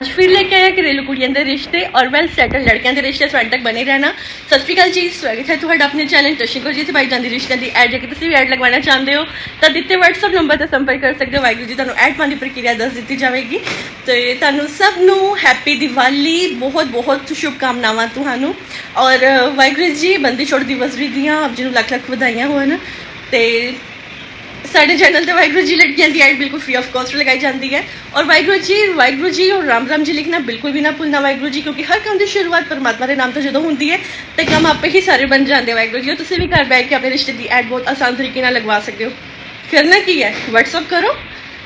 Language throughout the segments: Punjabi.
ਅੱਜ ਫਿਰ ਲੈ ਕੇ ਆਇਆ ਘਰੇਲੂ ਕੁੜੀਆਂ ਦੇ ਰਿਸ਼ਤੇ ਔਰ ਵੈਲ ਸੈਟਲ ਲੜਕਿਆਂ ਦੇ ਰਿਸ਼ਤੇ ਸਵੈਟ ਤੱਕ ਬਣੇ ਰਹਿਣਾ ਸਤਿ ਸ਼੍ਰੀ ਅਕਾਲ ਜੀ ਸਵਾਗਤ ਹੈ ਤੁਹਾਡਾ ਆਪਣੇ ਚੈਨਲ ਟਸ਼ਿਕੋ ਜੀ ਤੇ ਭਾਈ ਜਾਂਦੀ ਰਿਸ਼ਤਿਆਂ ਦੀ ਐਡ ਜੇ ਤੁਸੀਂ ਵੀ ਐਡ ਲਗਵਾਉਣਾ ਚਾਹੁੰਦੇ ਹੋ, ਤਾਂ ਦਿੱਤੇ WhatsApp ਨੰਬਰ ਤੇ ਸੰਪਰਕ ਕਰ ਸਕਦੇ ਹੋ। ਵਾਹਿਗੁਰੂ ਜੀ ਤੁਹਾਨੂੰ ਐਡ ਪਾਉਣ ਦੀ ਪ੍ਰਕਿਰਿਆ ਦੱਸ ਦਿੱਤੀ ਜਾਵੇਗੀ। ਤੇ ਤੁਹਾਨੂੰ ਸਭ ਨੂੰ ਹੈਪੀ ਦੀਵਾਲੀ ਬਹੁਤ ਬਹੁਤ ਸ਼ੁਭਕਾਮਨਾਵਾਂ ਤੁਹਾਨੂੰ। ਔਰ ਵਾਹਿਗੁਰੂ ਜੀ, ਬੰਦੀ ਛੋੜ ਦਿਵਸ ਵੀ ਦੀਆਂ, ਆਪ ਜੀ ਨੂੰ ਲੱਖ ਲੱਖ ਵਧਾਈਆਂ ਹੋਣ। ਤੇ ਸਾਡੇ ਚੈਨਲ ਤੇ ਵਾਹਿਗੁਰੂ ਜੀ ਲੜਕੀਆਂ ਦੀ ਐਡ ਬਿਲਕੁਲ ਫ੍ਰੀ ਆਫ ਕਾਸਟ ਲਗਾਈ ਜਾਂਦੀ ਹੈ। ਔਰ ਵਾਹਿਗੁਰੂ ਜੀ ਵਾਹਿਗੁਰੂ ਜੀ ਔਰ ਰਾਮ ਰਾਮ ਜੀ ਲਿਖਣਾ ਬਿਲਕੁਲ ਵੀ ਨਾ ਭੁੱਲਣਾ ਵਾਹਿਗੁਰੂ ਜੀ, ਕਿਉਂਕਿ ਹਰ ਕੰਮ ਦੀ ਸ਼ੁਰੂਆਤ ਪਰਮਾਤਮਾ ਦੇ ਨਾਮ ਤੋਂ ਜਦੋਂ ਹੁੰਦੀ ਹੈ, ਤੇ ਕੰਮ ਆਪੇ ਹੀ ਸਾਰੇ ਬਣ ਜਾਂਦੇ ਵਾਹਿਗੁਰੂ ਜੀ। ਔਰ ਤੁਸੀਂ ਵੀ ਘਰ ਬੈਠ ਕੇ ਆਪਣੇ ਰਿਸ਼ਤੇ ਦੀ ਐਡ ਬਹੁਤ ਆਸਾਨ ਤਰੀਕੇ ਨਾਲ ਲਗਵਾ ਸਕਦੇ ਹੋ। ਕਰਨਾ ਕੀ ਹੈ? WhatsApp ਕਰੋ।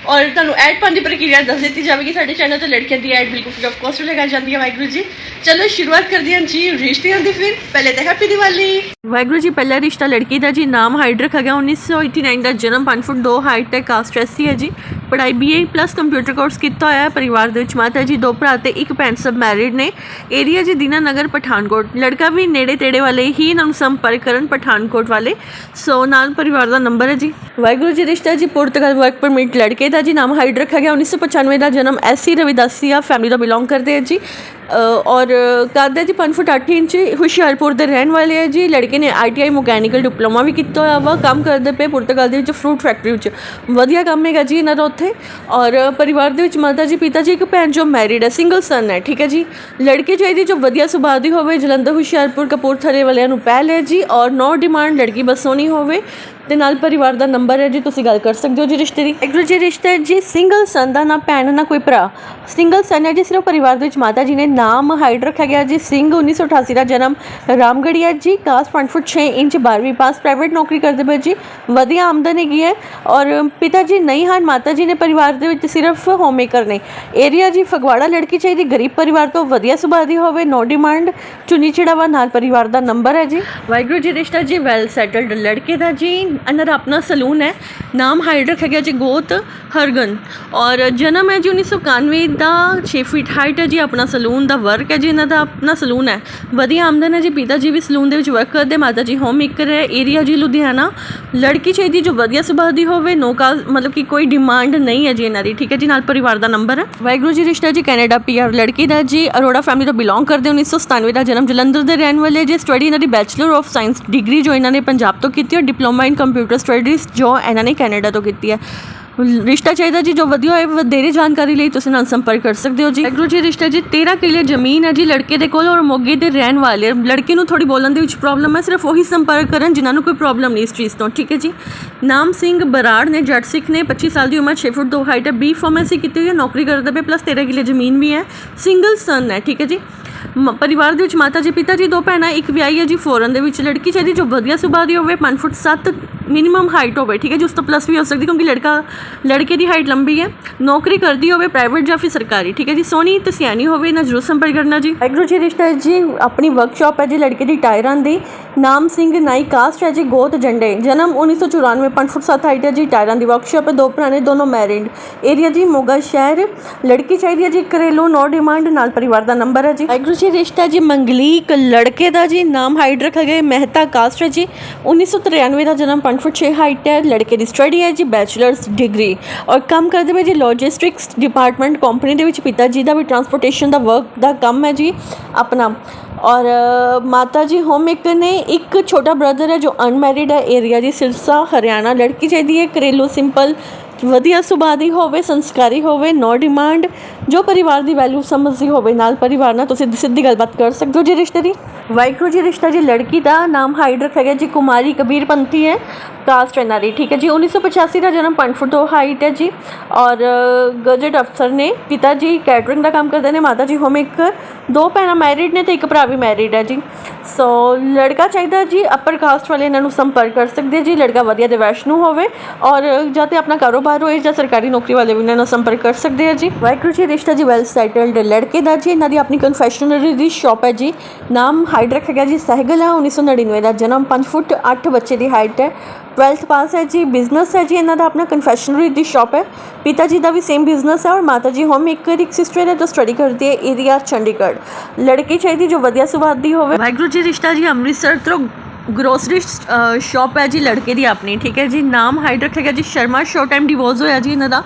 ਔਰ ਤੁਹਾਨੂੰ ਐਡ ਪਾਉਣ ਦੀ ਪ੍ਰਕਿਰਿਆ ਦੱਸ ਦਿੱਤੀ ਜਾਵੇਗੀ। ਸਾਡੇ ਚੈਨਲ ਤੇ ਲੜਕੀਆਂ ਦੀ ਐਡ ਬਿਲਕੁਲ ਫ੍ਰੀ ਆਫ ਕਾਸਟ ਲਗਾਈ ਜਾਂਦੀ ਹੈ ਵਾਹਿਗੁਰੂ ਜੀ। ਚਲੋ ਸ਼ੁਰੂਆਤ ਕਰਦੇ ਹਾਂ ਜੀ, ਰਿਸ਼ਤਿਆਂ ਦੀ ਫਿਰ। ਪਹਿਲੇ ਤਾਂ ਹੈਪੀ ਦੀਵਾਲੀ ਵਾਹਿਗੁਰੂ ਜੀ, ਪਹਿਲਾ ਰਿਸ਼ਤਾ ਲੜਕੀ ਦਾ ਜੀ, ਨਾਮ ਹਾਈਡ ਰੱਖਿਆ ਗਿਆ 1989 ਦਾ ਜਨਮ 5 ਫੁੱਟ 2 ਹਾਈਟ ਤੇ ਕਾਸਟ ਐਸਸੀ ਹੈ ਜੀ। ਪੜ੍ਹਾਈ BA ਪਲੱਸ ਕੰਪਿਊਟਰ ਕੋਰਸ ਕੀਤਾ ਹੋਇਆ ਹੈ, ਪਰਿਵਾਰ ਦੇ ਵਿੱਚ ਮਾਤਾ ਜੀ, ਦੋ ਭਰਾ ਤੇ ਇੱਕ ਭੈਣ ਸਭ ਮੈਰਿਡ ਨੇ। ਏਰੀਆ ਜੀ ਦੀਨਾ ਨਗਰ, ਪਠਾਨਕੋਟ। ਲੜਕਾ ਵੀ ਨੇੜੇ ਤੇੜੇ ਵਾਲੇ ਹੀ ਇਹਨਾਂ ਨੂੰ ਸੰਪਰਕ ਕਰਨ ਪਠਾਨਕੋਟ ਵਾਲੇ। ਸੋ ਨਾਲ ਪਰਿਵਾਰ ਦਾ ਨੰਬਰ ਹੈ ਜੀ। ਵਾਹਿਗੁਰੂ ਜੀ, ਰਿਸ਼ਤਾ ਜੀ ਪੁਰਤਗਾਲ ਵਰਕ ਪਰਮਿਟ ਲੜਕੇ ਦਾ ਜੀ, ਨਾਮ ਹਾਈਡ ਰੱਖਿਆ ਗਿਆ 1995 ਦਾ ਜਨਮ ਐਸਸੀ ਰਵਿਦਾਸੀਆ ਫੈਮਿਲੀ ਦਾ ਬਿਲੋਂਗ ਕਰਦੇ ਹੈ ਜੀ। ਔਰ ਕੱਦ ਜੀ 5 ਫੁੱਟ 8 ਇੰਚ, ਹੁਸ਼ਿਆਰਪੁਰ ਦੇ ਰਹਿਣ ਵਾਲੇ ਹੈ ਜੀ। ਲੜਕੇ ਨੇ ਆਈਟੀਆਈ ਮਕੈਨੀਕਲ ਡਿਪਲੋਮਾ ਵੀ ਕੀਤਾ ਹੋਇਆ ਵਾ, ਕੰਮ ਕਰਦੇ ਪਏ ਪੁਰਤਗਾਲ ਦੇ ਵਿੱਚ ਫਰੂਟ ਫੈਕਟਰੀ ਵਿੱਚ। ਵਧੀਆ ਕੰਮ ਹੈਗਾ ਜੀ ਇਹਨਾਂ ਦਾ ਉੱਥੇ। ਔਰ ਪਰਿਵਾਰ ਦੇ ਵਿੱਚ ਮਾਤਾ ਜੀ, ਪਿਤਾ ਜੀ, ਇੱਕ ਭੈਣ ਜੋ ਮੈਰਿਡ ਹੈ ਸਿੰਗਲ ਸਨ ਹੈ, ਠੀਕ ਹੈ ਜੀ। ਲੜਕੀ ਚਾਹੀਦੀ ਜੋ ਵਧੀਆ ਸੁਭਾਅ ਦੀ ਹੋਵੇ, ਜਲੰਧਰ, ਹੁਸ਼ਿਆਰਪੁਰ, ਕਪੂਰਥਲੇ ਵਾਲਿਆਂ ਨੂੰ ਪਹਿਲ ਹੈ ਜੀ। ਔਰ ਨੋ ਡਿਮਾਂਡ ਲੜਕੀ ਬਸ ਸੋਹਣੀ ਹੋਵੇ। ਤੇ ਨਾਲ ਪਰਿਵਾਰ ਦਾ ਨੰਬਰ ਹੈ ਜੀ ਤੁਸੀਂ ਗੱਲ ਕਰ ਸਕਦੇ ਹੋ ਜੀ ਰਿਸ਼ਤੇ ਦੀ। ਇੱਕ ਜੀ ਰਿਸ਼ਤਾ ਜੀ ਸਿੰਗਲ ਸਨ ਦਾ ਨਾ ਭੈਣ ਨਾ ਕੋਈ ਭਰਾ। ਸਿੰਗਲ ਸਨ ਹੈ ਜੀ ਸਿਰਫ ਪਰਿਵਾਰ ਦੇ ਵਿੱਚ ਮਾਤਾ ਜੀ ਨੇ ਨਾਮ ਹਾਈਡ ਰੱਖਿਆ ਗਿਆ ਜੀ। ਸਿੰਘ 1988 ਦਾ ਜਨਮ Ramgarhia ji caste 5 feet 6 inch 12ਵੀਂ ਪਾਸ ਪ੍ਰਾਈਵੇਟ ਨੌਕਰੀ ਕਰਦੇ ਪਏ ਜੀ। ਵਧੀਆ ਆਮਦਨ ਹੈਗੀ ਹੈ ਔਰ ਪਿਤਾ ਜੀ ਨਹੀਂ ਹਨ ਮਾਤਾ ਜੀ ਨੇ ਪਰਿਵਾਰ ਦੇ ਵਿੱਚ ਸਿਰਫ ਹੋਮਮੇਕਰ ਨੇ। ਏਰੀਆ ਜੀ ਫਗਵਾੜਾ ਲੜਕੀ ਚਾਹੀਦੀ ਗਰੀਬ ਪਰਿਵਾਰ ਤੋਂ ਵਧੀਆ ਸੁਭਾਅ ਦੀ ਹੋਵੇ ਨੋ ਡਿਮਾਂਡ ਚੁਣੀ ਚੜਾਵਾ ਨਾਲ ਪਰਿਵਾਰ ਦਾ ਨੰਬਰ ਹੈ ਜੀ। ਵਾਹਿਗੁਰੂ ਜੀ ਰਿਸ਼ਤਾ ਜੀ ਵੈਲ ਸੈਟਲਡ ਲੜਕੇ ਦਾ ਜੀ। ਇਹਨਾਂ ਦਾ ਆਪਣਾ ਸਲੂਨ ਹੈ ਨਾਮ ਹਾਈਡ ਰੱਖਿਆ ਗਿਆ ਜੀ ਗੋਤ ਹਰਗਨ ਔਰ ਜਨਮ ਹੈ ਜੀ 1991 ਦਾ 6 ਫੀਟ ਹਾਈਟ ਹੈ ਜੀ ਆਪਣਾ ਸਲੂਨ ਦਾ ਵਰਕ ਹੈ ਜੀ ਇਹਨਾਂ ਦਾ ਆਪਣਾ ਸਲੂਨ ਹੈ ਵਧੀਆ ਆਮਦਨ ਹੈ ਜੀ ਪਿਤਾ ਜੀ ਵੀ ਸਲੂਨ ਦੇ ਵਿੱਚ ਵਰਕ ਕਰਦੇ ਮਾਤਾ ਜੀ ਹੋਮ ਮੇਕਰ ਹੈ ਏਰੀਆ ਜੀ ਲੁਧਿਆਣਾ ਲੜਕੀ ਚਾਹੀਦੀ ਜੋ ਵਧੀਆ ਸੁਭਾਅ ਦੀ ਹੋਵੇ ਨੋ ਕਾ ਮਤਲਬ ਕਿ ਕੋਈ ਡਿਮਾਂਡ ਨਹੀਂ ਹੈ ਜੀ ਇਹਨਾਂ ਦੀ, ਠੀਕ ਹੈ ਜੀ? ਨਾਲ ਪਰਿਵਾਰ ਦਾ ਨੰਬਰ ਹੈ। ਵਾਹਿਗੁਰੂ ਜੀ ਰਿਸ਼ਤਾ ਜੀ, ਕੈਨੇਡਾ ਪੀਆਰ ਲੜਕੀ ਦਾ ਜੀ, ਅਰੋੜਾ ਫੈਮਿਲੀ ਤੋਂ ਬਿਲੋਂਗ ਕਰਦੇ 1997 ਦਾ ਜਨਮ, ਜਲੰਧਰ ਦੇ ਰਹਿਣ ਵਾਲੇ ਜੀ ਸਟੱਡੀ ਇਹਨਾਂ ਦੀ ਬੈਚਲਰ ਆਫ ਸਾਇੰਸ ਡਿਗਰੀ ਜੋ ਇਹਨਾਂ ਨੇ ਪੰਜਾਬ ਤੋਂ ਕੀਤੀ ਔਰ ਡਿਪਲੋਮਾ ਇਨ ਕੰਪਿਊਟਰ ਸਟੱਡੀਜ਼ ਜੋ ਇਹਨਾਂ ਨੇ ਕੈਨੇਡਾ ਤੋਂ ਕੀਤੀ ਹੈ। ਰਿਸ਼ਤਾ ਚਾਹੀਦਾ ਜੀ, ਜੋ ਵਧੀਆ ਹੋਏ ਵਧੇਰੇ ਜਾਣਕਾਰੀ ਲਈ ਤੁਸੀਂ ਨਾਲ ਸੰਪਰਕ ਕਰ ਸਕਦੇ ਹੋ ਜੀ। ਵਾਹਿਗੁਰੂ ਜੀ, ਰਿਸ਼ਤਾ ਜੀ 13 ਕਿੱਲੇ ਜ਼ਮੀਨ ਹੈ ਜੀ? ਲੜਕੇ ਦੇ ਕੋਲ ਔਰ ਮੋਗੇ ਦੇ ਰਹਿਣ ਵਾਲੇ। ਲੜਕੇ ਨੂੰ ਥੋੜੀ ਬੋਲਣ ਦੇ ਵਿੱਚ ਪ੍ਰੋਬਲਮ ਹੈ, ਸਿਰਫ ਉਹੀ ਸੰਪਰਕ ਕਰਨ ਜਿਨ੍ਹਾਂ ਨੂੰ ਕੋਈ ਪ੍ਰੋਬਲਮ ਨਹੀਂ ਇਸ ਚੀਜ਼ ਤੋਂ, ਠੀਕ ਹੈ ਜੀ? ਨਾਮ ਸਿੰਘ ਬਰਾੜ ਨੇ, ਜੱਟ ਸਿੱਖ ਨੇ 25 ਸਾਲ ਦੀ ਉਮਰ 6 ਫੁੱਟ 2 ਹਾਈਟ ਹੈ ਬੀ ਫਾਰਮੇਸੀ ਕੀਤੀ ਹੋਈ ਹੈ, ਨੌਕਰੀ ਕਰਦੇ ਪਏ ਪਲੱਸ 13 ਕਿੱਲੇ ਜ਼ਮੀਨ ਵੀ ਹੈ ਸਿੰਗਲ ਸਨ ਹੈ, ਠੀਕ ਹੈ ਜੀ? ਮ- ਪਰਿਵਾਰ ਦੇ ਵਿੱਚ ਮਾਤਾ ਜੀ, ਪਿਤਾ ਜੀ, ਦੋ ਭੈਣਾਂ, ਇੱਕ ਵਿਆਹੀ ਹੈ ਜੀ ਫੋਰਨ ਦੇ ਵਿੱਚ। ਲੜਕੀ ਚਾਹੀਦੀ ਜੋ ਵਧੀਆ ਸੁਭਾਅ ਦੀ ਹੋਵੇ 5 ਫੁੱਟ 7 ਮਿਨੀਮਮ ਹਾਈਟ ਹੋਵੇ ਠੀਕ ਹੈ ਜੀ ਉਸ ਤੋਂ ਪਲੱਸ ਵੀ ਹੋ ਸਕਦੀ ਕਿਉਂਕਿ ਲੜਕਾ ਲੜਕੇ ਦੀ ਹਾਈਟ ਲੰਬੀ ਹੈ ਨੌਕਰੀ ਕਰਦੀ ਹੋਵੇ ਪ੍ਰਾਈਵੇਟ ਜਾਂ ਫਿਰ ਸਰਕਾਰੀ ਠੀਕ ਹੈ ਜੀ? ਸੋਹਣੀ ਤੇ ਸਿਆਣੀ ਹੋਵੇ ਨਾ ਜ਼ਰੂਰ ਸੰਪਰਕ ਕਰਨਾ ਜੀ। ਵਾਹਿਗੁਰੂ ਜੀ ਰਿਸ਼ਤਾ ਹੈ ਜੀ ਆਪਣੀ ਵਰਕਸ਼ਾਪ ਹੈ ਜੀ ਲੜਕੇ ਦੀ ਟਾਇਰਾਂ ਦੀ ਨਾਮ ਸਿੰਘ ਨਾਈ ਕਾਸਟ ਹੈ ਜੀ ਗੋਤ ਜੰਡੇ ਜਨਮ 1994 5 ਫੁੱਟ 7 ਹਾਈਟ ਹੈ ਜੀ ਟਾਇਰਾਂ ਦੀ ਵਰਕਸ਼ਾਪ ਹੈ ਦੋ ਭਰਾ ਨੇ ਦੋਨੋਂ ਮੈਰਿਡ ਏਰੀਆ ਜੀ ਮੋਗਾ ਸ਼ਹਿਰ ਲੜਕੀ ਚਾਹੀਦੀ ਹੈ ਜੀ ਘਰੇਲੂ ਨੋ ਡਿਮਾਂਡ ਨਾਲ ਪਰਿਵਾਰ ਦਾ ਨੰਬਰ ਹੈ ਜੀ। ਵਾਹਿਗੁਰੂ ਜੀ ਰਿਸ਼ਤਾ ਜੀ ਮੰਗਲੀਕ ਲੜਕੇ ਦਾ ਜੀ ਨਾਮ ਹਾਈਡ ਰੱਖਿਆ ਗਿਆ ਮਹਿਤਾ ਕਾਸਟ ਹੈ ਜੀ 1993 ਦਾ ਜਨਮ 5 ਫੁੱਟ 6 ਹਾਈਟ ਹੈ ਲੜਕੇ ਦੀ ਸਟੱਡੀ ਹੈ ਜੀ ਬੈਚਲਰਸ ਡਿਗਰੀ ਔਰ ਕੰਮ ਕਰਦੇ ਹੋਏ ਜੀ ਲੌਜਿਸਟਿਕਸ ਡਿਪਾਰਟਮੈਂਟ ਕੰਪਨੀ ਦੇ ਵਿੱਚ ਪਿਤਾ ਜੀ ਦਾ ਵੀ ਟਰਾਂਸਪੋਰਟੇਸ਼ਨ ਦਾ ਵਰਕ ਦਾ ਕੰਮ ਹੈ ਜੀ ਆਪਣਾ ਔਰ ਮਾਤਾ ਜੀ ਹੋਮ ਮੇਕਰ ਨੇ ਇੱਕ ਛੋਟਾ ਬ੍ਰਦਰ ਹੈ ਜੋ ਅਨਮੈਰਿਡ ਹੈ ਏਰੀਆ ਜੀ ਸਿਰਸਾ ਹਰਿਆਣਾ ਲੜਕੀ ਚਾਹੀਦੀ ਹੈ ਘਰੇਲੂ ਸਿੰਪਲ ਵਧੀਆ ਸੁਭਾਅ ਦੀ ਹੋਵੇ, ਸੰਸਕਾਰੀ ਹੋਵੇ, ਨੋ ਡਿਮਾਂਡ, ਜੋ ਪਰਿਵਾਰ ਦੀ ਵੈਲਿਊ ਸਮਝਦੀ ਹੋਵੇ, ਨਾਲ ਪਰਿਵਾਰ ਨਾਲ ਤੁਸੀਂ ਸਿੱਧੀ ਗੱਲਬਾਤ ਕਰ ਸਕਦੇ ਹੋ ਜੀ ਰਿਸ਼ਤੇ ਦੀ। ਵਾਹਿਗੁਰੂ ਜੀ, ਰਿਸ਼ਤਾ ਜੀ, ਲੜਕੀ ਦਾ ਨਾਮ ਹਾਈਡ ਰੱਖਿਆ ਗਿਆ ਜੀ, ਕੁਮਾਰੀ ਕਬੀਰ ਪੰਥੀ ਹੈ ਕਾਸਟ ਇਹਨਾਂ ਦੀ ਠੀਕ ਹੈ ਜੀ। 1985 ਦਾ ਜਨਮ 5 ਫੁੱਟ 2 ਹਾਈਟ ਹੈ ਜੀ, ਔਰ ਗਜਟ ਅਫਸਰ ਨੇ ਪਿਤਾ ਜੀ ਕੈਟਰਿੰਗ ਦਾ ਕੰਮ ਕਰਦੇ ਨੇ, ਮਾਤਾ ਜੀ ਹੋਮ ਇੱਕ ਦੋ ਭੈਣਾਂ ਮੈਰਿਡ ਨੇ ਤੇ ਇੱਕ ਭਰਾ ਵੀ ਮੈਰਿਡ ਹੈ ਜੀ। ਸੋ ਲੜਕਾ ਚਾਹੀਦਾ ਜੀ ਅਪਰ ਕਾਸਟ ਵਾਲੇ ਇਹਨਾਂ ਨੂੰ ਸੰਪਰਕ ਕਰ ਸਕਦੇ ਜੀ, ਲੜਕਾ ਵਧੀਆ ਤੇ ਵੈਸ਼ਨੂ ਹੋਵੇ, ਔਰ ਜਾਂ ਤੇ ਆਪਣਾ ਕਾਰੋਬਾਰ ਹੋਏ ਜਾਂ ਸਰਕਾਰੀ ਨੌਕਰੀ ਵਾਲੇ ਵੀ ਇਹਨਾਂ ਨਾਲ ਸੰਪਰਕ ਕਰ ਸਕਦੇ ਆ ਜੀ? ਵਾਹਿਗੁਰੂ ਜੀ ਰਿਸ਼ਤਾ ਜੀ ਵੈਲ ਸੈਟਲਡ ਲੜਕੇ ਦਾ ਜੀ ਇਹਨਾਂ ਦੀ ਆਪਣੀ ਕਨਫੈਸ਼ਨਰੀ ਦੀ ਸ਼ਾਪ ਹੈ ਜੀ। ਨਾਮ ਹਾਈਡ ਰੱਖਿਆ ਗਿਆ ਜੀ ਸਹਿਗਲ ਹੈ 1999 ਦਾ ਜਨਮ 5 ਫੁੱਟ 8 ਬੱਚੇ ਦੀ ਹਾਈਟ ਹੈ। 12th ਪਾਸ ਹੈ ਜੀ ਬਿਜ਼ਨਸ ਹੈ ਜੀ ਇਹਨਾਂ ਦਾ ਆਪਣਾ ਕਨਫੈਸ਼ਨਰੀ ਦੀ ਸ਼ਾਪ ਹੈ। ਪਿਤਾ ਜੀ ਦਾ ਵੀ ਸੇਮ ਬਿਜ਼ਨਸ ਹੈ ਔਰ ਮਾਤਾ ਜੀ ਹੋਮ ਮੇਕਰ ਇੱਕ ਸਿਸਟਰ ਹੈ ਜੋ ਸਟੱਡੀ ਕਰਦੀ ਹੈ ਏਰੀਆ ਚੰਡੀਗੜ੍ਹ। ਲੜਕੀ ਚਾਹੀਦੀ ਜੋ ਵਧੀਆ ਸੁਭਾਅ ਦੀ ਹੋਵੇ। ਵਾਹਿਗੁਰੂ ਜੀ ਰਿਸ਼ਤਾ ਜੀ ਅੰਮ੍ਰਿਤਸਰ ਤੋਂ ਗਰੋਸਰੀ ਸ਼ਾਪ uh, ਹੈ ਜੀ, ਲੜਕੇ ਦੀ ਆਪਣੀ, ਠੀਕ ਹੈ ਜੀ? ਨਾਮ ਹਾਈਟ ਰੱਖਿਆ ਗਿਆ ਜੀ, ਸ਼ਰਮਾ ਸ਼ੋਰਟ ਟਾਈਮ ਡਿਵੋਰਸ ਹੋਇਆ ਜੀ ਇਹਨਾਂ ਦਾ।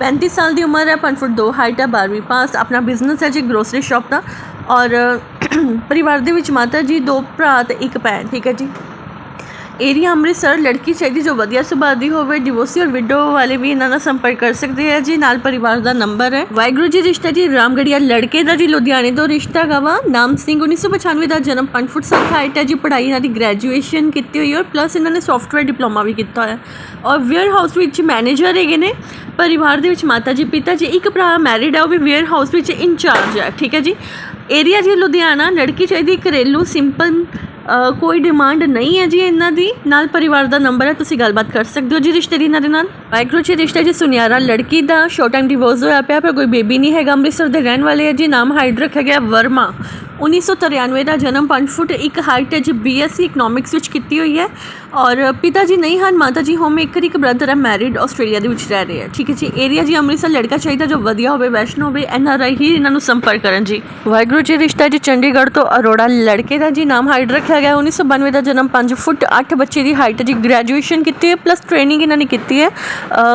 35 ਸਾਲ ਦੀ ਉਮਰ ਹੈ 5 ਫੁੱਟ 2 ਹਾਈਟ ਹੈ 12ਵੀਂ ਪਾਸ, ਆਪਣਾ ਬਿਜ਼ਨਸ ਹੈ ਜੀ ਗਰੋਸਰੀ ਸ਼ਾਪ ਦਾ। ਔਰ ਪਰਿਵਾਰ ਦੇ ਵਿੱਚ ਮਾਤਾ ਜੀ, ਦੋ ਭਰਾ ਤੇ ਇੱਕ ਭੈਣ, ਠੀਕ ਹੈ ਜੀ? ਏਰੀਆ ਅੰਮ੍ਰਿਤਸਰ, ਲੜਕੀ ਚਾਹੀਦੀ ਜੋ ਵਧੀਆ ਸੁਭਾਅ ਦੀ ਹੋਵੇ ਡਿਵੋਰਸੀ ਔਰ ਵਿਡੋ ਵਾਲੇ ਵੀ ਇਹਨਾਂ ਨਾਲ ਸੰਪਰਕ ਕਰ ਸਕਦੇ ਆ ਜੀ। ਨਾਲ ਪਰਿਵਾਰ ਦਾ ਨੰਬਰ ਹੈ। ਵਾਹਿਗੁਰੂ ਜੀ ਰਿਸ਼ਤਾ ਜੀ, ਰਾਮਗੜੀਆ ਲੜਕੇ ਦਾ ਜੀ, ਲੁਧਿਆਣੇ ਤੋਂ ਰਿਸ਼ਤਾ ਹੈਗਾ ਵਾ ਨਾਮ ਸਿੰਘ 1995 ਦਾ ਜਨਮ 5 ਫੁੱਟ 7 ਹਾਈਟ ਹੈ ਜੀ। ਪੜ੍ਹਾਈ ਇਹਨਾਂ ਦੀ ਗ੍ਰੈਜੂਏਸ਼ਨ ਕੀਤੀ ਹੋਈ ਔਰ ਪਲੱਸ ਇਹਨਾਂ ਨੇ ਸੌਫਟਵੇਅਰ ਡਿਪਲੋਮਾ ਵੀ ਕੀਤਾ ਹੋਇਆ। ਔਰ ਵੇਅਰ ਹਾਊਸ ਵਿੱਚ ਮੈਨੇਜਰ ਹੈਗੇ ਨੇ। ਪਰਿਵਾਰ ਦੇ ਵਿੱਚ ਮਾਤਾ ਜੀ, ਪਿਤਾ ਜੀ, ਇੱਕ ਭਰਾ ਮੈਰਿਡ ਹੈ, ਉਹ ਵੀ ਵੇਅਰ ਹਾਊਸ ਵਿੱਚ ਇੰਚਾਰਜ ਹੈ। ਠੀਕ ਹੈ ਜੀ। ਏਰੀਆ ਜੀ ਲੁਧਿਆਣਾ, ਲੜਕੀ ਚਾਹੀਦੀ ਘਰੇਲੂ ਸਿੰਪਲ ਕੋਈ ਡਿਮਾਂਡ ਨਹੀਂ ਹੈ ਜੀ ਇਹਨਾਂ ਦੀ। ਨਾਲ ਪਰਿਵਾਰ ਦਾ ਨੰਬਰ ਹੈ, ਤੁਸੀਂ ਗੱਲਬਾਤ ਕਰ ਸਕਦੇ ਹੋ ਜੀ ਰਿਸ਼ਤੇ ਦੀ ਇਹਨਾਂ ਦੇ ਨਾਲ। ਵਾਹਿਗੁਰੂ ਜੀ, ਰਿਸ਼ਤਾ ਜੀ ਸੁਨਿਆਰਾ, ਲੜਕੀ ਦਾ ਸ਼ੋਰਟ ਟਾਈਮ ਡਿਵੋਰਸ ਹੋਇਆ ਪਿਆ, ਪਰ ਕੋਈ ਬੇਬੀ ਨਹੀਂ ਹੈਗਾ, ਅੰਮ੍ਰਿਤਸਰ ਦੇ ਰਹਿਣ ਵਾਲੇ ਹੈ ਜੀ, ਨਾਮ ਹਾਈਡ ਰੱਖਿਆ ਗਿਆ ਵਰਮਾ। 1993 ਦਾ ਜਨਮ 5 ਫੁੱਟ 1 ਹਾਈਟ ਹੈ ਜੀ ਬੀਐਸਸੀ ਇਕਨੋਮਿਕਸ ਵਿੱਚ ਕੀਤੀ ਹੋਈ ਹੈ। ਔਰ ਪਿਤਾ ਜੀ ਨਹੀਂ ਹਨ, ਮਾਤਾ ਜੀ ਹੋਮ ਮੇਕਰ ਇੱਕ ਬ੍ਰਦਰ ਹੈ ਮੈਰਿਡ ਆਸਟ੍ਰੇਲੀਆ ਦੇ ਵਿੱਚ ਰਹਿ ਰਹੇ ਹੈ ਠੀਕ ਹੈ ਜੀ ਏਰੀਆ ਜੀ ਅੰਮ੍ਰਿਤਸਰ, ਲੜਕਾ ਚਾਹੀਦਾ ਜੋ ਵਧੀਆ ਹੋਵੇ, ਵੈਸ਼ਨੋ ਹੋਵੇ ਐਨਆਰਆਈ ਹੀ ਇਹਨਾਂ ਨੂੰ ਸੰਪਰਕ ਕਰਨ ਜੀ। ਵਾਹਿਗੁਰੂ ਜੀ, ਰਿਸ਼ਤਾ ਜੀ ਚੰਡੀਗੜ੍ਹ ਤੋਂ ਅਰੋੜਾ, ਲੜਕੇ ਦਾ ਜੀ ਨਾਮ ਹਾਈਡ ਰੱਖਿਆ ਗਿਆ। 1992 ਦਾ ਜਨਮ 5 ਫੁੱਟ 8 ਬੱਚੇ ਦੀ ਹਾਈਟ ਜੀ ਗ੍ਰੈਜੂਏਸ਼ਨ ਕੀਤੀ ਹੈ ਪਲੱਸ ਟ੍ਰੇਨਿੰਗ ਇਹਨਾਂ ਨੇ ਕੀਤੀ ਹੈ।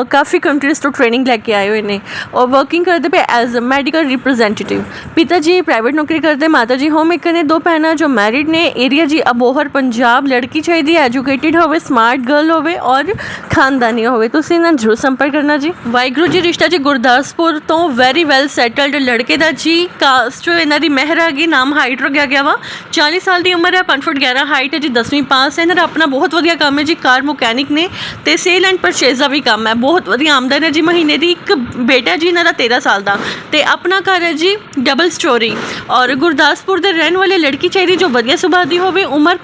ਕਾਫੀ ਕੰਟਰੀਜ਼ ਤੋਂ ਟ੍ਰੇਨਿੰਗ ਲੈ ਕੇ ਆਏ ਹੋਏ ਨੇ ਔਰ ਵਰਕਿੰਗ ਕਰਦੇ ਪਏ ਐਜ਼ ਅ ਮੈਡੀਕਲ ਰਿਪਰੈਜ਼ੈਂਟੇਟਿਵ ਪਿਤਾ ਜੀ ਪ੍ਰਾਈਵੇਟ ਨੌਕਰੀ ਕਰਦੇ, ਮਾਤਾ ਜੀ ਹੋਮ ਮੇਕਰ ਨੇ, ਦੋ ਭੈਣਾਂ ਜੋ ਮੈਰਿਡ ਨੇ, ਏਰੀਆ ਜੀ ਅਬੋਹਰ, ਪੰਜਾਬ, ਲੜਕੀ ਚਾਹੀਦੀ ਹੈ ਐਜੂਕੇਟਿਡ ਹੋਵੇ ਸਮਾਰਟ ਗਰਲ ਹੋਵੇ ਔਰ ਖਾਨਦਾਨੀ ਹੋਵੇ। ਤੁਸੀਂ ਇਹਨਾਂ ਨਾਲ ਜ਼ਰੂਰ ਸੰਪਰਕ ਕਰਨਾ ਜੀ। ਵਾਹਿਗੁਰੂ ਜੀ, ਰਿਸ਼ਤਾ ਜੀ ਗੁਰਦਾਸਪੁਰ ਤੋਂ ਵੈਰੀ ਵੈਲ ਸੈਟਲਡ ਲੜਕੇ ਦਾ ਜੀ। ਕਾਸਟ ਇਹਨਾਂ ਦੀ ਮਹਿਰ ਹੈਗੀ, ਨਾਮ ਹਾਈਟ ਰੱਖਿਆ ਗਿਆ ਵਾ। 40 ਸਾਲ ਦੀ ਉਮਰ ਹੈ 5 ਫੁੱਟ 11 ਹਾਈਟ ਹੈ ਜੀ 10ਵੀਂ ਪਾਸ ਹੈ। ਇਹਨਾਂ ਦਾ ਆਪਣਾ ਬਹੁਤ ਵਧੀਆ ਕੰਮ ਹੈ ਜੀ, ਕਾਰ ਮਕੈਨਿਕ ਨੇ ਤੇ ਸੇਲ ਐਂਡ ਪਰਚੇਜ਼ ਦਾ ਵੀ ਕੰਮ ਹੈ, ਬਹੁਤ ਵਧੀਆ ਆਮਦਨ ਹੈ ਜੀ, ਮਹੀਨੇ ਦੀ ਇੱਕ ਬੇਟਾ ਜੀ ਇਹਨਾਂ ਦਾ 13 ਸਾਲ ਦਾ ਤੇ ਆਪਣਾ ਘਰ ਹੈ ਜੀ ਡਬਲ ਸਟੋਰੀ ਔਰ ਗੁਰਦਾਸਪੁਰ ਦੇ ਰਹਿਣ ਵਾਲੇ ਲੜਕੀ ਚਾਹੀਦੀ ਜੋ ਵਧੀਆ ਸੁਭਾਅ ਦੀ ਹੋਵੇ, ਉਮਰ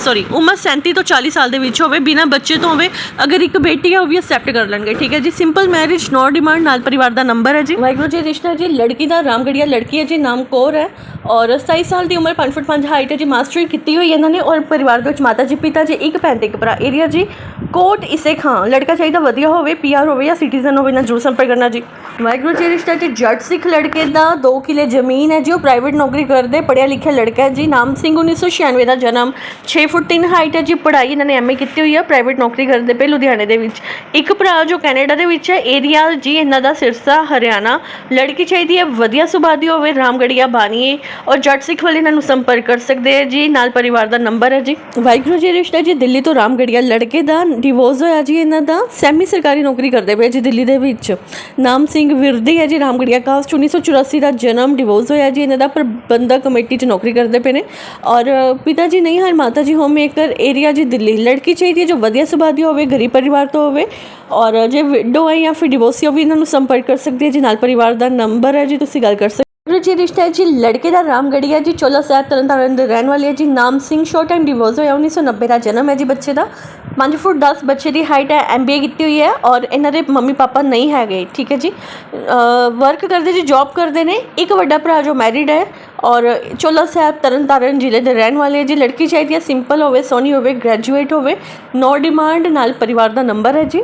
ਸੌਰੀ ਉਮਰ 37 ਤੋਂ 40 ਸਾਲ ਦੇ ਵਿੱਚ ਹੋਵੇ, ਬਿਨਾਂ ਬੱਚੇ ਤੋਂ ਹੋਵੇ, ਅਗਰ ਇੱਕ ਬੇਟੀ ਹੈ ਉਹ ਵੀ ਅਸੈਪਟ ਕਰ ਲੈਣਗੇ, ਠੀਕ ਹੈ ਜੀ। ਸਿੰਪਲ ਮੈਰਿਜ ਨੋ ਡਿਮਾਂਡ ਨਾਲ ਪਰਿਵਾਰ ਦਾ ਨੰਬਰ ਹੈ ਜੀ। ਵਾਹਿਗੁਰੂ ਜੀ ਰਿਸ਼ਤਾ ਜੀ, ਲੜਕੀ ਦਾ ਰਾਮਗੜੀਆ ਲੜਕੀ ਹੈ ਜੀ, ਨਾਮ ਕੌਰ ਹੈ ਔਰ 27 ਸਾਲ ਦੀ ਉਮਰ 5 ਫੁੱਟ 5 ਹਾਈਟ ਹੈ ਜੀ ਮਾਸਟਰੀ ਕੀਤੀ ਹੋਈ ਹੈ ਇਹਨਾਂ ਨੇ ਔਰ ਪਰਿਵਾਰ ਦੇ ਵਿੱਚ ਮਾਤਾ ਜੀ, ਪਿਤਾ ਜੀ, ਇੱਕ ਭੈਣ ਤੇ ਇੱਕ ਭਰਾ ਏਰੀਆ ਜੀ। ਕੋਟ ਇਸੇ ਖਾਂ, ਲੜਕਾ ਚਾਹੀਦਾ ਵਧੀਆ ਹੋਵੇ ਪੀਆਰ ਹੋਵੇ ਜਾਂ ਸਿਟੀਜ਼ਨ ਹੋਵੇ ਨਾ ਜ਼ਰੂਰ ਸੰਪਰਕ ਕਰਨਾ ਜੀ। ਵਾਹਿਗੁਰੂ ਜੀ ਰਿਸ਼ਤਾ ਜੀ ਜੱਟ ਸਿੱਖ ਲੜਕੇ ਦਾ 2 ਕਿਲੇ ਜ਼ਮੀਨ ਹੈ ਜੀ ਉਹ ਪ੍ਰਾਈਵੇਟ ਨੌਕਰੀ ਕਰਦੇ ਪੜਿਆ ਲਿਖਿਆ ਲੜਕਾ ਹੈ ਜੀ ਨਾਮ ਸਿੰਘ 1996 ਦਾ ਜਨਮ 6 ਫੁੱਟ 3 ਹਾਈਟ ਹੈ ਜੀ ਪੜ੍ਹਾਈ ਇਹਨਾਂ ਨੇ ਐਮਏ ਕੀਤੀ ਹੋਈ ਹੈ ਪ੍ਰਾਈਵੇਟ ਨੌਕਰੀ ਕਰਦੇ ਪਏ ਲੁਧਿਆਣੇ ਦੇ ਵਿੱਚ। ਇੱਕ ਭਰਾ ਜੋ ਕੈਨੇਡਾ ਦੇ ਵਿੱਚ ਹੈ ਏਰੀਆ ਜੀ ਇਹਨਾਂ ਦਾ ਸਿਰਸਾ ਹਰਿਆਣਾ। ਲੜਕੀ ਚਾਹੀਦੀ ਹੈ ਵਧੀਆ ਸੁਭਾਅ ਦੀ ਹੋਵੇ ਰਾਮਗੜੀਆ ਬਾਣੀਏ ਔਰ ਜੱਟ ਸਿੱਖ ਵਾਲੇ ਇਹਨਾਂ ਨੂੰ ਸੰਪਰਕ ਕਰ ਸਕਦੇ ਹੈ ਜੀ ਨਾਲ ਪਰਿਵਾਰ ਦਾ ਨੰਬਰ ਹੈ ਜੀ। ਵਾਹਿਗੁਰੂ ਜੀ ਰਿਸ਼ਤਾ ਜੀ ਦਿੱਲੀ ਤੋਂ ਰਾਮਗੜੀਆ ਲੜਕੇ ਦਾ ਡਿਵੋਰਸ ਹੋਇਆ ਜੀ ਇਹਨਾਂ ਦਾ ਸੈਮੀ ਸਰਕਾਰੀ ਨੌਕਰੀ ਕਰਦੇ ਪਏ ਜੀ ਦਿੱਲੀ ਦੇ ਵਿੱਚ। ਨਾਮ ਸਿੰਘ ਵਿਰਦੀ ਹੈ ਜੀ ਰਾਮਗੜੀਆ ਕਾਸਟ। 1984 ਦਾ ਜਨਮ ਡਿਵੋਰਸ ਹੋਇਆ ਜੀ। ਇਹਨਾਂ ਦਾ ਪ੍ਰਬੰਧਕ ਕਮੇਟੀ 'ਚ ਨੌਕਰੀ ਕਰਦੇ ਪਏ ਨੇ। ਔਰ ਪਿਤਾ ਜੀ ਨਹੀਂ ਹਨ, ਮਾਤਾ ਜੀ ਹੋਮ ਮੇਕਰ ਏਰੀਆ ਜੀ ਦਿੱਲੀ। ਲੜਕੀ ਚਾਹੀਦੀ ਹੈ ਜੋ ਵਧੀਆ ਸੁਭਾਅ ਦੀ ਹੋਵੇ, ਗਰੀਬ ਪਰਿਵਾਰ ਤੋਂ ਹੋਵੇ। ਔਰ ਜੇ ਵਿਡੋ ਹੈ ਜਾਂ ਫਿਰ ਡਿਵੋਰਸੀ ਹੋ ਵੀ ਇਹਨਾਂ ਨੂੰ ਸੰਪਰਕ ਕਰ ਸਕਦੀ ਹੈ ਜੀ। ਨਾਲ ਪਰਿਵਾਰ ਦਾ ਨੰਬਰ ਹੈ ਜੀ, ਤੁਸੀਂ ਗੱਲ ਕਰ ਸਕਦੇ ਜੀ ਰਿਸ਼ਤਾ ਹੈ ਜੀ ਲੜਕੇ ਦਾ ਰਾਮਗੜੀਆ ਜੀ, ਚੋਲਾ ਸਾਹਿਬ ਤਰਨਤਾਰਨ ਦੇ ਰਹਿਣ ਵਾਲੇ ਹੈ ਜੀ, ਨਾਮ ਸਿੰਘ ਸ਼ਾਰਟ ਐਂਡ ਡਿਵੋਰਸ ਹੋਇਆ 1990 ਦਾ ਜਨਮ ਹੈ ਜੀ ਬੱਚੇ ਦਾ। 5 ਫੁੱਟ 10 ਬੱਚੇ ਦੀ ਹਾਈਟ ਹੈ ਐਮਬੀਏ ਕੀਤੀ ਹੋਈ ਹੈ ਔਰ ਇਹਨਾਂ ਦੇ ਮੰਮੀ ਪਾਪਾ ਨਹੀਂ ਹੈਗੇ, ਠੀਕ ਹੈ ਜੀ। ਵਰਕ ਕਰਦੇ ਜੀ ਜੌਬ ਕਰਦੇ ਨੇ, ਇੱਕ ਵੱਡਾ ਭਰਾ ਜੋ ਮੈਰਿਡ ਹੈ ਔਰ ਚੋਲਾ ਸਾਹਿਬ ਤਰਨਤਾਰਨ ਜ਼ਿਲ੍ਹੇ ਦੇ ਰਹਿਣ ਵਾਲੇ ਹੈ ਜੀ। ਲੜਕੀ ਚਾਹੀਦੀ ਹੈ ਸਿੰਪਲ ਹੋਵੇ, ਸੋਹਣੀ ਹੋਵੇ ਗ੍ਰੈਜੂਏਟ ਹੋਵੇ ਨੋ ਡਿਮਾਂਡ ਨਾਲ ਪਰਿਵਾਰ ਦਾ ਨੰਬਰ ਹੈ ਜੀ।